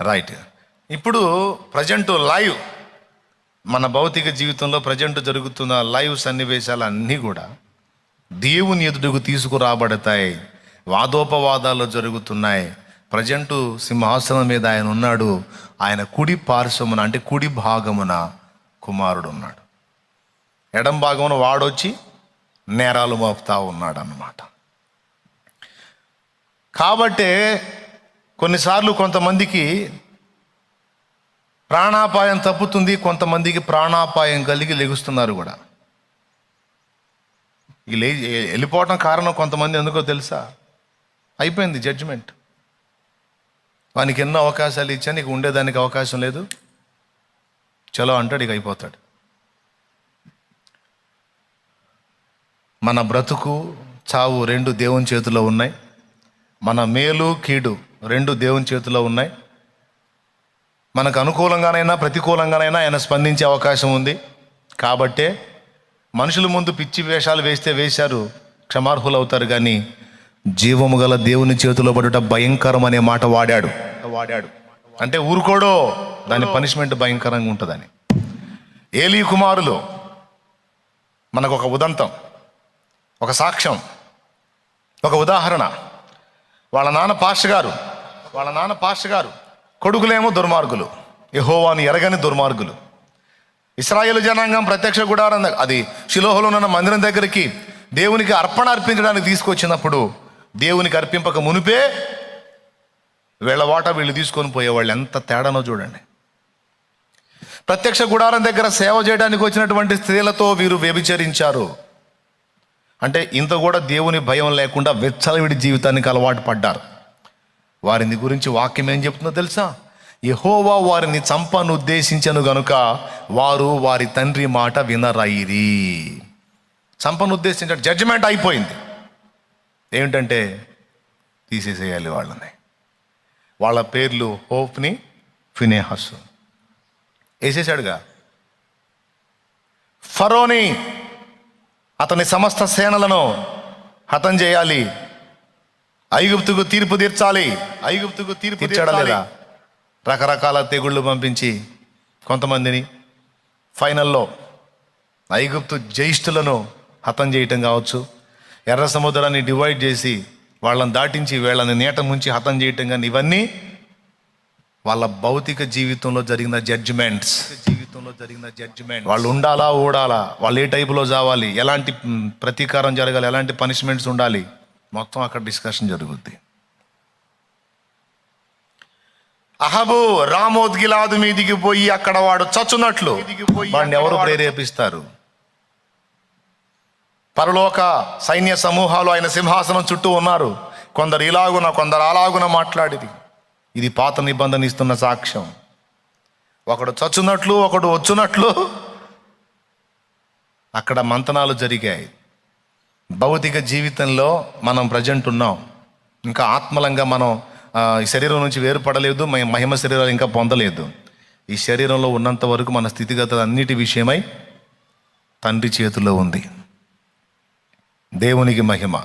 Right ఇప్పుడు present live మన భౌతిక జీవితంలో ప్రజెంట్ జరుగుతున్న లైవ్ సన్నివేశాలు అన్నీ కూడా దేవుని ఎదుటకు తీసుకురాబడతాయి. వాదోపవాదాలు జరుగుతున్నాయి. ప్రజెంట్ సింహాసనం మీద ఆయన ఉన్నాడు. ఆయన కుడి పార్శ్వమున అంటే కుడి భాగమున కుమారుడు ఉన్నాడు. ఎడం భాగమున వాడొచ్చి నేరాలు మోపుతా ఉన్నాడు అన్నమాట కాబట్టే కొన్నిసార్లు కొంతమందికి ప్రాణాపాయం తప్పుతుంది కొంతమందికి ప్రాణాపాయం కలిగి లెగుస్తున్నారు కూడా. ఈ లే వెళ్ళిపోవటం కారణం కొంతమంది ఎందుకో తెలుసా? అయిపోయింది జడ్జిమెంట్ వానికి ఎన్నో అవకాశాలు ఇచ్చా నీకు ఉండేదానికి అవకాశం లేదు. చలో అంటాడు ఇక అయిపోతాడు. మన బ్రతుకు చావు రెండు దేవుని చేతిలో ఉన్నాయి. మన మేలు కీడు రెండు దేవుని చేతిలో ఉన్నాయి. మనకు అనుకూలంగానైనా ప్రతికూలంగానైనా ఆయన స్పందించే అవకాశం ఉంది. కాబట్టే మనుషుల ముందు పిచ్చి వేషాలు వేస్తే వేశారు క్షమార్హులు అవుతారు కానీ జీవము గల దేవుని చేతిలో పడుట భయంకరం అనే మాట వాడాడు. వాడాడు. అంటే ఊరుకోడో దాని పనిష్మెంట్ భయంకరంగా ఉంటుందని. ఏలీ కుమారులు మనకు ఒక ఉదంతం ఒక సాక్ష్యం ఒక ఉదాహరణ. వాళ్ళ నాన్న పాష గారు వాళ్ళ నాన్న పాష గారు. కొడుకులేమో దుర్మార్గులు. యహోవాని ఎరగని దుర్మార్గులు. ఇస్రాయేల్ జనాంగం ప్రత్యక్ష గుడారం అది శిలోహలో ఉన్న మందిరం దగ్గరికి దేవునికి అర్పణ అర్పించడానికి తీసుకొచ్చినప్పుడు దేవునికి అర్పింపక మునిపే వీళ్ళవాట వీళ్ళు తీసుకొని పోయేవాళ్ళు. ఎంత తేడానో చూడండి. ప్రత్యక్ష గుడారం దగ్గర సేవ చేయడానికి వచ్చినటువంటి స్త్రీలతో వీరు వ్యభిచరించారు. అంటే ఇంత కూడా దేవుని భయం లేకుండా వెచ్చలవిడి జీవితానికి అలవాటు పడ్డారు. వారిని గురించి వాక్యం ఏం చెప్తుందో తెలుసా? యహోవా వారిని చంపను ఉద్దేశించను గనుక వారు వారి తండ్రి మాట వినరైరి చంపను ఉద్దేశించాడు జడ్జిమెంట్ అయిపోయింది. ఏమిటంటే తీసేసేయాలి వాళ్ళని. వాళ్ళ పేర్లు హోప్ని ఫినేహస్ వేసేసాడుగా ఫరోని అతని సమస్త సేనలను హతం చేయాలి. ఐగుప్తుకు తీర్పు తీర్చాలి. ఐగుప్తుకు తీర్పు తీర్చాడా లేదా? రకరకాల తెగుళ్ళు పంపించి కొంతమందిని ఫైనల్లో ఐగుప్తు జ్యేష్ఠులను హతం చేయటం కావచ్చు. ఎర్ర సముద్రాన్ని డివైడ్ చేసి వాళ్ళని దాటించి వీళ్ళని నీట ముంచి హతం చేయటం కానీ ఇవన్నీ వాళ్ళ భౌతిక జీవితంలో జరిగిన జడ్జిమెంట్స్ జీవితంలో జరిగిన జడ్జిమెంట్ వాళ్ళు ఉండాలా ఊడాలా? వాళ్ళు ఏ టైపులో చావాలి? ఎలాంటి ప్రతీకారం జరగాలి? ఎలాంటి పనిష్మెంట్స్ ఉండాలి? మొత్తం అక్కడ డిస్కషన్ జరుగుద్ది. అహబు రామోద్గిలాదు మీదికి పోయి అక్కడ వాడు చచ్చునట్లు. వాడిని ఎవరు ప్రేరేపిస్తారు? పరలోక సైన్య సమూహాలు ఆయన సింహాసనం చుట్టూ ఉన్నారు. కొందరు ఇలాగున కొందరు అలాగున మాట్లాడేది ఇది పాత నిబంధన ఇస్తున్న సాక్ష్యం. ఒకడు చచ్చునట్లు ఒకడు వచ్చునట్లు అక్కడ మంతనాలు జరిగాయి. భౌతిక జీవితంలో మనం ప్రజెంట్ ఉన్నాం. ఇంకా ఆత్మలంగా మనం ఈ శరీరం నుంచి వేరుపడలేదు మహిమ శరీరాలు ఇంకా పొందలేదు. ఈ శరీరంలో ఉన్నంత వరకు మన స్థితిగతులు అన్నిటి విషయమై తండ్రి చేతిలో ఉంది. దేవునికి మహిమ.